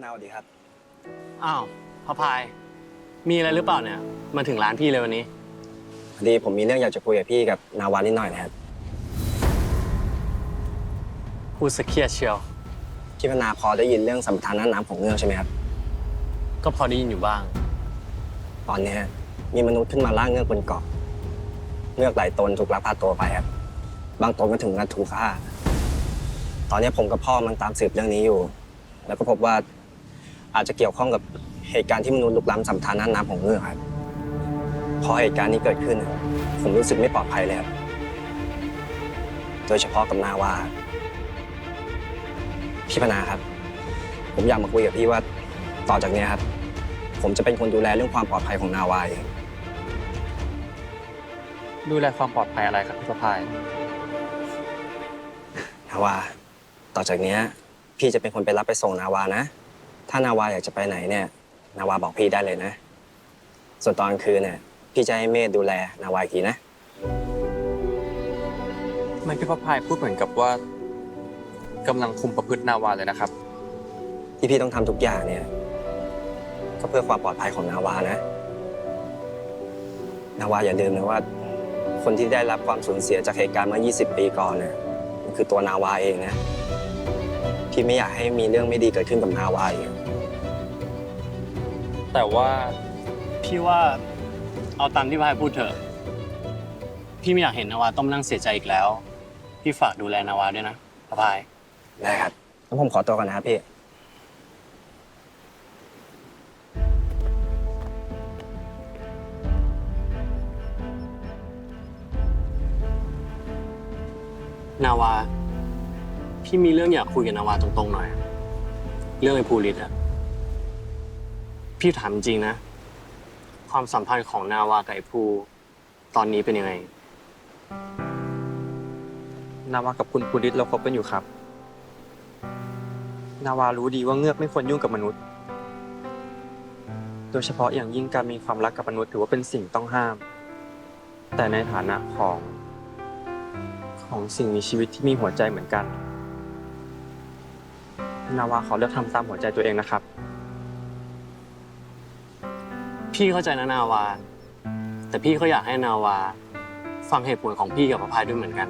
มะนาวสวัสดีครับ อ้าวพระพาย มีอะไรหรือเปล่าเนี่ย มาถึงร้านพี่เลยวันนี้ พอดีผมมีเรื่องอยากจะคุยกับพี่กับนาวานิดหน่อยนะครับพูดสะเครียดเชียว พี่มะนาวพอได้ยินเรื่องสัมปทานหน้าน้ำของเงือกใช่ไหมครับ ก็พอได้ยินอยู่บ้าง ตอนเนี้ยมีมนุษย์ขึ้นมาล่าเงือกบนเกาะเงือกหลายตนถูกลักพาตัวไปครับ บางตนก็ถึงกับถูกฆ่า ตอนเนี้ยผมกับพ่อมันตามสืบเรื่องนี้อยู่ แล้วก็พบว่า อาจจะเกี่ยวข้องกับเหตุการณ์ที่มนุษย์ลุกล้ำสัมปทานหน้าน้ำของเงือกครับพอเหตุการณ์นี้เกิดขึ้น ผมรู้สึกไม่ปลอดภัยเลยครับ โดยเฉพาะกับนาวาพี่พนาครับ ผมอยากมาคุยกับพี่ว่าต่อจากเนี้ยครับ ผมจะเป็นคนดูแลเรื่องความปลอดภัยของนาวาเองดูแลความปลอดภัยอะไรครับพี่ประพายนาวา ต่อจากเนี้ยพี่จะเป็นคนไปรับไปส่งนาวานะ ถ้านาวาอยากจะไปไหนเนี่ย นาวาบอกพี่ได้เลยนะ ส่วนตอนกลางคืนเนี่ยพี่จะให้เมธดูแลนาวาอีกทีนะ มันพี่ประพายพูดเหมือนกับว่ากำลังคุมประพฤตินาวาเลยนะครับ ที่พี่ต้องทำทุกอย่างเนี่ย ก็เพื่อความปลอดภัยของนาวานะ นาวาอย่าลืมนะว่า คนที่ได้รับความสูญเสียจากเหตุการณ์เมื่อ 20 ปีก่อนเนี่ยมันคือตัวนาวาเองนะ พี่ไม่อยากให้มีเรื่องไม่ดีเกิดขึ้นกับนาวาอีก แต่ว่าพี่ว่าเอาตามที่พายพูดเถอะ พี่ไม่อยากเห็นนาวาต้องมานั่งเสียใจอีกแล้ว พี่ฝากดูแลนาวาด้วยนะพระพาย ได้ครับงั้นผมขอตัวก่อนนะครับพี่ นาวา พี่มีเรื่องอยากคุยกับนาวาตรงๆหน่อย เรื่องไอ้ภูริศอะ พี่ถามจริงนะ ความสัมพันธ์ของนาวากับไอ้ภูตอนนี้เป็นยังไง นาวากับคุณภูริศเราคบกันอยู่ครับ นาวารู้ดีว่าเงือกไม่ควรยุ่งกับมนุษย์ โดยเฉพาะอย่างยิ่งการมีความรักกับมนุษย์ถือว่าเป็นสิ่งต้องห้าม แต่ในฐานะของ ของสิ่งมีชีวิตที่มีหัวใจเหมือนกัน นาวาขอเลือกทำตามหัวใจตัวเองนะครับ พี่เข้าใจนะนาวา แต่พี่ก็อยากให้นาวา ฟังเหตุผลของพี่กับพระพายด้วยเหมือนกัน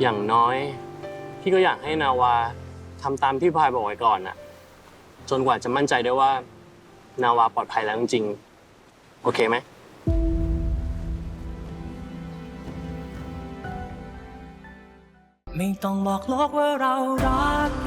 อย่างน้อย พี่ก็อยากให้นาวาทำตามที่พายบอกไว้ก่อนน่ะ จนกว่าจะมั่นใจได้ว่า นาวาปลอดภัยแล้วจริงๆโอเคไหม ไม่ต้องบอกโลกว่าเรารัก